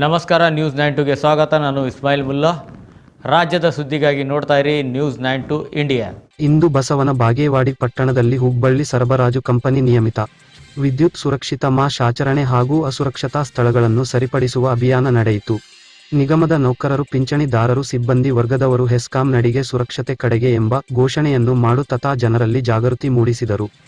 ನಮಸ್ಕಾರ news nine ಟುಗೆ ಸ್ವಾಗತ. ನಾನು ಇಸ್ಮಾಯಿಲ್ ಮುಲ್ಲಾ. ರಾಜ್ಯದ ಸುದ್ದಿಗಾಗಿ ನೋಡ್ತಾ ಇರಿ ನ್ಯೂಸ್ ನೈನ್ ಟು ಇಂಡಿಯಾ ಇಂದು ಬಸವನ ಬಾಗೇವಾಡಿ ಪಟ್ಟಣದಲ್ಲಿ ಹುಬ್ಬಳ್ಳಿ ಸರಬರಾಜು ಕಂಪನಿ ನಿಯಮಿತ. ವಿದ್ಯುತ್ ಸುರಕ್ಷಿತ ಮಾಶ್ ಆಚರಣೆ ಹಾಗೂ ಅಸುರಕ್ಷತಾ ಸ್ಥಳಗಳನ್ನು ಸರಿಪಡಿಸುವ ಅಭಿಯಾನ ನಡೆಯಿತು. ನಿಗಮದ ನೌಕರರು, ಪಿಂಚಣಿದಾರರು, ಸಿಬ್ಬಂದಿ ವರ್ಗದವರು ಹೆಸ್ಕಾಂ ನಡಿಗೆ ಸುರಕ್ಷತೆ ಕಡೆಗೆ ಎಂಬ ಘೋಷಣೆಯನ್ನು ಮಾಡುತ್ತಾ ಜನರಲ್ಲಿ ಜಾಗೃತಿ ಮೂಡಿಸಿದರು.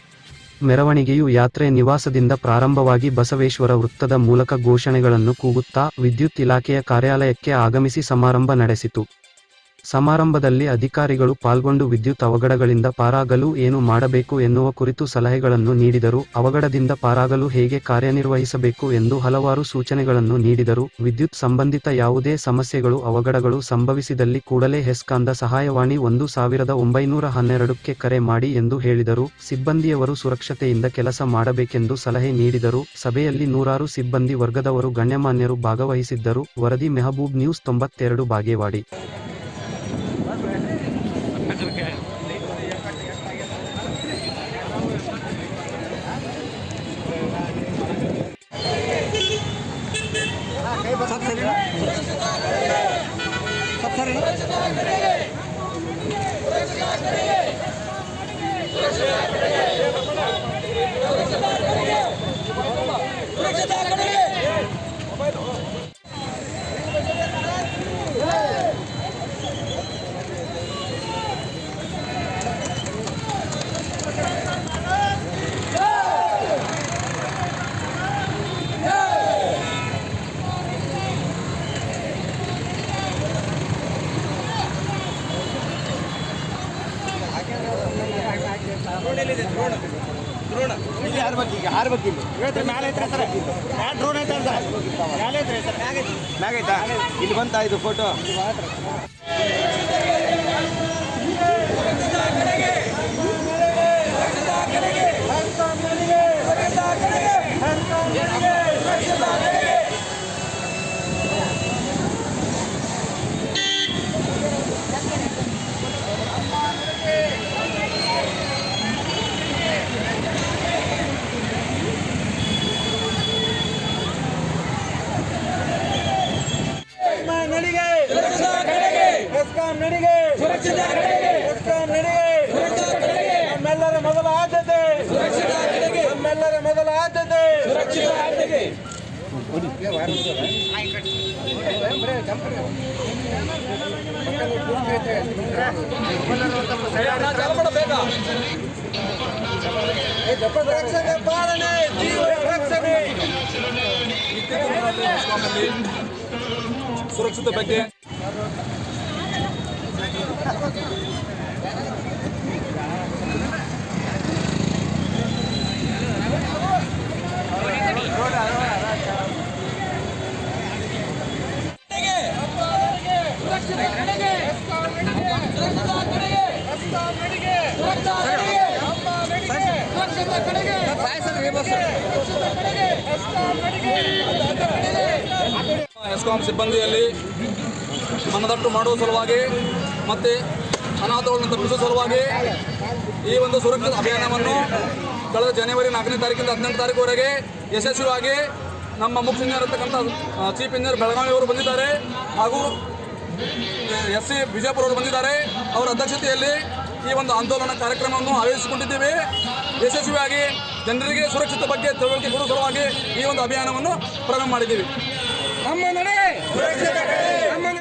ಮೆರವಣಿಗೆಯು ಯಾತ್ರೆ ನಿವಾಸದಿಂದ ಪ್ರಾರಂಭವಾಗಿ ಬಸವೇಶ್ವರ ವೃತ್ತದ ಮೂಲಕ ಘೋಷಣೆಗಳನ್ನು ಕೂಗುತ್ತಾ ವಿದ್ಯುತ್ ಇಲಾಖೆಯ ಕಾರ್ಯಾಲಯಕ್ಕೆ ಆಗಮಿಸಿ ಸಮಾರಂಭ ನಡೆಸಿತು. ಸಮಾರಂಭದಲ್ಲಿ ಅಧಿಕಾರಿಗಳು ಪಾಲ್ಗೊಂಡು ವಿದ್ಯುತ್ ಅವಘಡಗಳಿಂದ ಪಾರಾಗಲು ಏನು ಮಾಡಬೇಕು ಎನ್ನುವ ಕುರಿತು ಸಲಹೆಗಳನ್ನು ನೀಡಿದರು. ಅವಘಡದಿಂದ ಪಾರಾಗಲು ಹೇಗೆ ಕಾರ್ಯನಿರ್ವಹಿಸಬೇಕು ಎಂದು ಹಲವಾರು ಸೂಚನೆಗಳನ್ನು ನೀಡಿದರು. ವಿದ್ಯುತ್ ಸಂಬಂಧಿತ ಯಾವುದೇ ಸಮಸ್ಯೆಗಳು, ಅವಘಡಗಳು ಸಂಭವಿಸಿದಲ್ಲಿ ಕೂಡಲೇ ಹೆಸ್ಕಾಂದ ಸಹಾಯವಾಣಿ ಒಂದು ಸಾವಿರದ ಒಂಬೈನೂರ ಹನ್ನೆರಡಕ್ಕೆ ಕರೆ ಮಾಡಿ ಎಂದು ಹೇಳಿದರು. ಸಿಬ್ಬಂದಿಯವರು ಸುರಕ್ಷತೆಯಿಂದ ಕೆಲಸ ಮಾಡಬೇಕೆಂದು ಸಲಹೆ ನೀಡಿದರು. ಸಭೆಯಲ್ಲಿ ನೂರಾರು ಸಿಬ್ಬಂದಿ ವರ್ಗದವರು ಗಣ್ಯಮಾನ್ಯರು ಭಾಗವಹಿಸಿದ್ದರು. ವರದಿ ಮೆಹಬೂಬ್ ನ್ಯೂಸ್ ತೊಂಬತ್ತೆರಡು, ಬಾಗೇವಾಡಿ. ಇಲ್ಲಿ ಹಾರ್ಬೇಕು ಈಗ ಹಾರ್ಬೇಕು ಇಲ್ಲಿ ಮ್ಯಾಲೆ ಡ್ರೋನ್ ಐತೆ ಸರ್ ಮ್ಯಾಲೆ ಸರ್ ಇಲ್ಲಿ ಬಂತಾ ಇದು ಫೋಟೋ ನಡಿಗೆ ಎಸ್ಕಾಂ ನಡಿಗೆ. ಸುರಕ್ಷಿತ ನಡಿಗೆ. ನಮ್ಮೆಲ್ಲರ ಮೊದಲ ಆದ್ಯತೆ. ನಮ್ಮೆಲ್ಲರ ಮೊದಲ ಆದ್ಯತೆ. ರಕ್ಷಣೆ ಪಾಲನೆ ಜೀವ ರಕ್ಷಣೆ ಸುರಕ್ಷತೆ ಬಗ್ಗೆ. ಎಸ್ಕಾಂ ಸಿಬ್ಬಂದಿಯಲ್ಲಿ ಮನದಟ್ಟು ಮಾಡುವ ಸಲುವಾಗಿ ಮತ್ತು ಅನಾಹುತಗಳನ್ನು ತಪ್ಪಿಸುವ ಸಲುವಾಗಿ ಈ ಒಂದು ಸುರಕ್ಷಿತ ಅಭಿಯಾನವನ್ನು ಕಳೆದ ಜನವರಿ ನಾಲ್ಕನೇ ತಾರೀಕಿಂದ ಹದಿನೆಂಟು ತಾರೀಕುವರೆಗೆ ಯಶಸ್ವಿಯಾಗಿ ನಮ್ಮ ಮುಖ್ಯ ಇಂಜಿನಿಯರ್ ಇರ್ತಕ್ಕಂಥ ಚೀಫ್ ಇಂಜಿನಿಯರ್ ಬೆಳಗಾವಿ ಅವರು ಬಂದಿದ್ದಾರೆ. ಹಾಗೂ ಎಸ್ ಸಿ ಬಿಜಾಪುರ ಅವರು ಬಂದಿದ್ದಾರೆ. ಅವರ ಅಧ್ಯಕ್ಷತೆಯಲ್ಲಿ ಈ ಒಂದು ಆಂದೋಲನ ಕಾರ್ಯಕ್ರಮವನ್ನು ಆಯೋಜಿಸಿಕೊಂಡಿದ್ದೇವೆ. ಯಶಸ್ವಿಯಾಗಿ ಜನರಿಗೆ ಸುರಕ್ಷತೆ ಬಗ್ಗೆ ತಿಳುವಳಿಕೆ ಕೊಡುವ ಸಲುವಾಗಿ ಈ ಒಂದು ಅಭಿಯಾನವನ್ನು ಪ್ರಾರಂಭ ಮಾಡಿದ್ದೀವಿ. ನಮ್ಮ ನಡೆ!